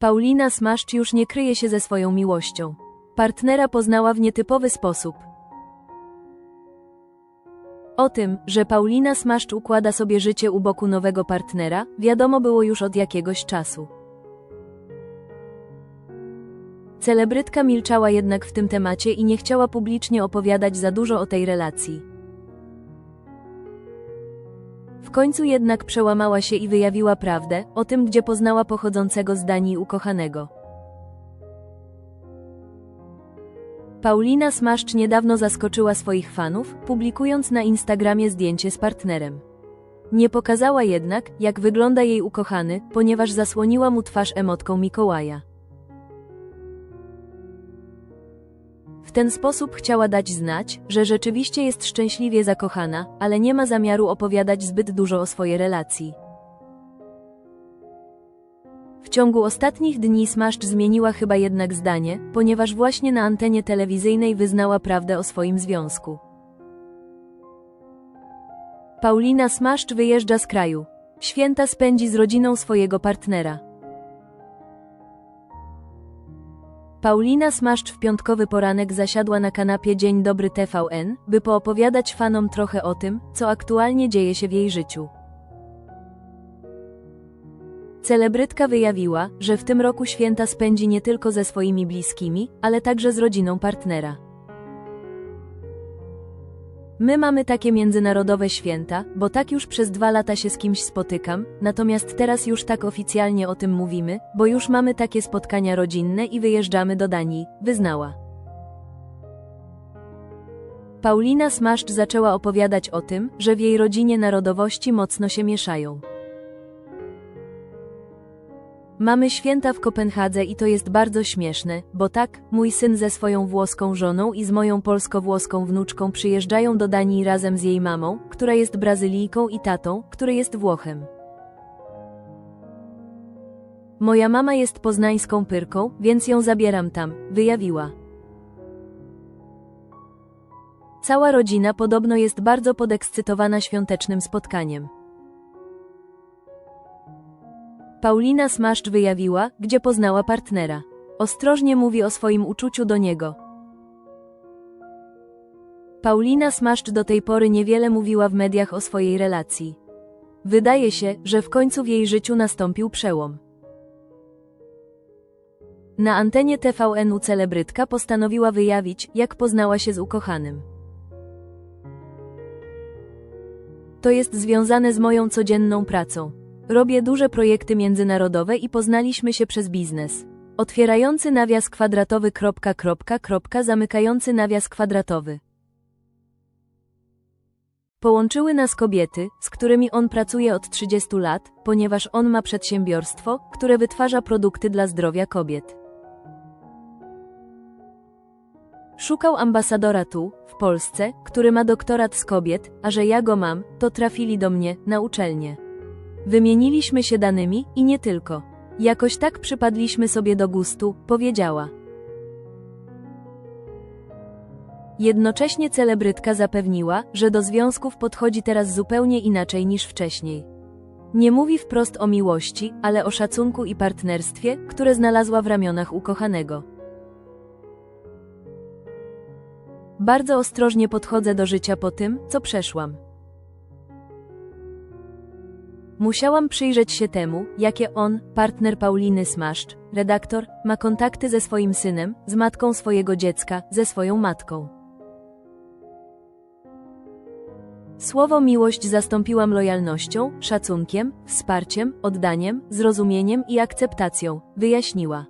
Paulina Smaszcz już nie kryje się ze swoją miłością. Partnera poznała w nietypowy sposób. O tym, że Paulina Smaszcz układa sobie życie u boku nowego partnera, wiadomo było już od jakiegoś czasu. Celebrytka milczała jednak w tym temacie i nie chciała publicznie opowiadać za dużo o tej relacji. W końcu jednak przełamała się i wyjawiła prawdę o tym, gdzie poznała pochodzącego z Danii ukochanego. Paulina Smaszcz niedawno zaskoczyła swoich fanów, publikując na Instagramie zdjęcie z partnerem. Nie pokazała jednak, jak wygląda jej ukochany, ponieważ zasłoniła mu twarz emotką Mikołaja. W ten sposób chciała dać znać, że rzeczywiście jest szczęśliwie zakochana, ale nie ma zamiaru opowiadać zbyt dużo o swojej relacji. W ciągu ostatnich dni Smaszcz zmieniła chyba jednak zdanie, ponieważ właśnie na antenie telewizyjnej wyznała prawdę o swoim związku. Paulina Smaszcz wyjeżdża z kraju. Święta spędzi z rodziną swojego partnera. Paulina Smaszcz w piątkowy poranek zasiadła na kanapie Dzień Dobry TVN, by poopowiadać fanom trochę o tym, co aktualnie dzieje się w jej życiu. Celebrytka wyjawiła, że w tym roku święta spędzi nie tylko ze swoimi bliskimi, ale także z rodziną partnera. My mamy takie międzynarodowe święta, bo tak już przez dwa lata się z kimś spotykam, natomiast teraz już tak oficjalnie o tym mówimy, bo już mamy takie spotkania rodzinne i wyjeżdżamy do Danii, wyznała. Paulina Smaszcz zaczęła opowiadać o tym, że w jej rodzinie narodowości mocno się mieszają. Mamy święta w Kopenhadze i to jest bardzo śmieszne, bo tak, mój syn ze swoją włoską żoną i z moją polsko-włoską wnuczką przyjeżdżają do Danii razem z jej mamą, która jest Brazylijką i tatą, który jest Włochem. Moja mama jest poznańską pyrką, więc ją zabieram tam, wyjawiła. Cała rodzina podobno jest bardzo podekscytowana świątecznym spotkaniem. Paulina Smaszcz wyjawiła, gdzie poznała partnera. Ostrożnie mówi o swoim uczuciu do niego. Paulina Smaszcz do tej pory niewiele mówiła w mediach o swojej relacji. Wydaje się, że w końcu w jej życiu nastąpił przełom. Na antenie TVN-u celebrytka postanowiła wyjawić, jak poznała się z ukochanym. To jest związane z moją codzienną pracą. Robię duże projekty międzynarodowe i poznaliśmy się przez biznes. Otwierający nawias kwadratowy. Kropka, kropka, kropka, zamykający nawias kwadratowy. Połączyły nas kobiety, z którymi on pracuje od 30 lat, ponieważ on ma przedsiębiorstwo, które wytwarza produkty dla zdrowia kobiet. Szukał ambasadora tu, w Polsce, który ma doktorat z kobiet, a że ja go mam, to trafili do mnie, na uczelnię. Wymieniliśmy się danymi i nie tylko. Jakoś tak przypadliśmy sobie do gustu, powiedziała. Jednocześnie celebrytka zapewniła, że do związków podchodzi teraz zupełnie inaczej niż wcześniej. Nie mówi wprost o miłości, ale o szacunku i partnerstwie, które znalazła w ramionach ukochanego. Bardzo ostrożnie podchodzę do życia po tym, co przeszłam. Musiałam przyjrzeć się temu, jakie on, partner Pauliny Smaszcz, redaktor, ma kontakty ze swoim synem, z matką swojego dziecka, ze swoją matką. Słowo miłość zastąpiłam lojalnością, szacunkiem, wsparciem, oddaniem, zrozumieniem i akceptacją, wyjaśniła.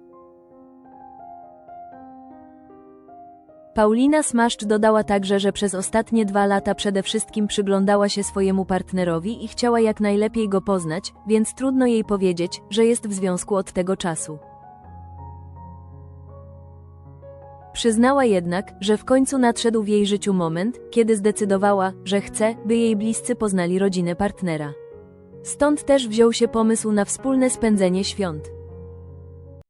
Paulina Smaszcz dodała także, że przez ostatnie dwa lata przede wszystkim przyglądała się swojemu partnerowi i chciała jak najlepiej go poznać, więc trudno jej powiedzieć, że jest w związku od tego czasu. Przyznała jednak, że w końcu nadszedł w jej życiu moment, kiedy zdecydowała, że chce, by jej bliscy poznali rodzinę partnera. Stąd też wziął się pomysł na wspólne spędzenie świąt.